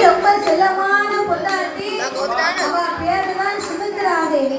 ரொம்ப செல்லமான பொண்டாட்டி. அவ பேரு தான் சுமித்ரா தேவி